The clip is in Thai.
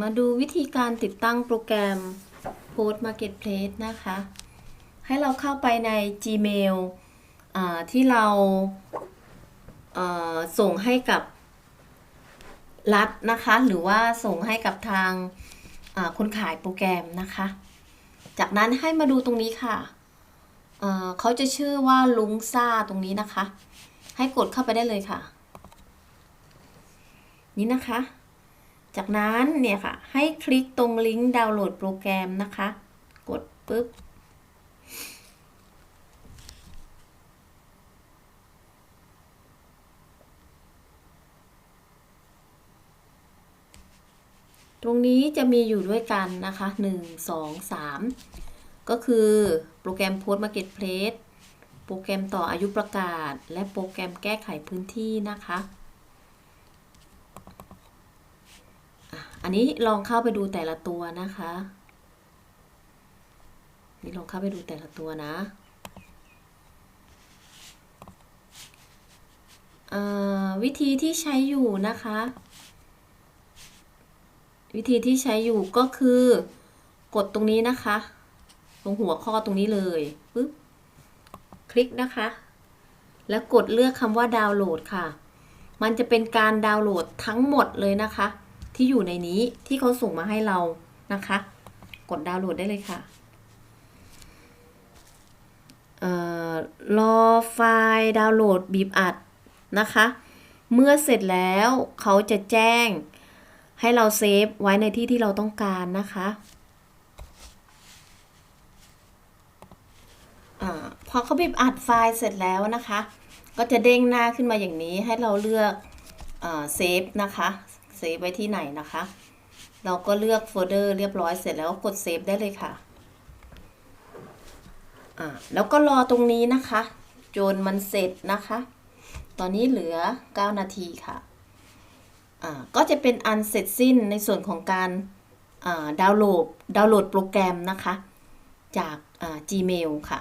มาดูวิธีการติดตั้งโปรแกรม Post Marketplace นะคะ ให้เราเข้าไปใน Gmail ที่เราส่งให้กับรัฐนะคะ หรือว่าส่งให้กับทางาคนขายโปรแกรมนะคะ จากนั้นให้มาดูตรงนี้ค่ะเเขาจะชื่อว่าลุงซ่าตรงนี้นะคะ ให้กดเข้าไปได้เลยค่ะ นี่นะคะ จากนั้นเนี่ยค่ะ ให้คลิกตรงลิงก์ดาวน์โหลดโปรแกรมนะคะ กดปุ๊บ ตรงนี้จะมีอยู่ด้วยกันนะคะ 1 2 3 ก็คือโปรแกรม Post Marketplace โปรแกรมต่ออายุประกาศ และโปรแกรมแก้ไขพื้นที่นะคะ อันนี้ลองเข้าไปดูแต่ละตัวนะคะ นี่ลองเข้าไปดูแต่ละตัวนะเอ่อวิธีที่ใช้อยู่นะคะ วิธีที่ใช้อยู่ก็คือกดตรงนี้นะคะ ตรงหัวข้อตรงนี้เลยปึ๊บคลิกนะคะ แล้วกดเลือกคำว่าดาวน์โหลดค่ะ มันจะเป็นการดาวน์โหลดทั้งหมดเลยนะคะ ที่อยู่ในนี้ที่เขาส่งมาให้เรานะคะ กดดาวน์โหลดได้เลยค่ะรอไฟล์ดาวน์โหลดบีบอัดนะคะ เมื่อเสร็จแล้วเขาจะแจ้งให้เราเซฟไว้ในที่ที่เราต้องการนะคะอาพอเขาบีบอัดไฟล์เสร็จแล้วนะคะ ก็จะเด้งหน้าขึ้นมาอย่างนี้ให้เราเลือกเซฟนะคะ เซฟไว้ที่ไหนนะคะ เราก็เลือกโฟลเดอร์เรียบร้อยเสร็จแล้วกดเซฟได้เลยค่ะอ่าแล้วก็รอตรงนี้นะคะ จนมันเสร็จนะคะ ตอนนี้เหลือ 9 นาทีค่ะอ่าก็จะเป็นอันเสร็จสิ้นในส่วนของการอ่าดาวน์โหลดดาวน์โหลดโปรแกรมนะคะ จากอ่า Gmail ค่ะ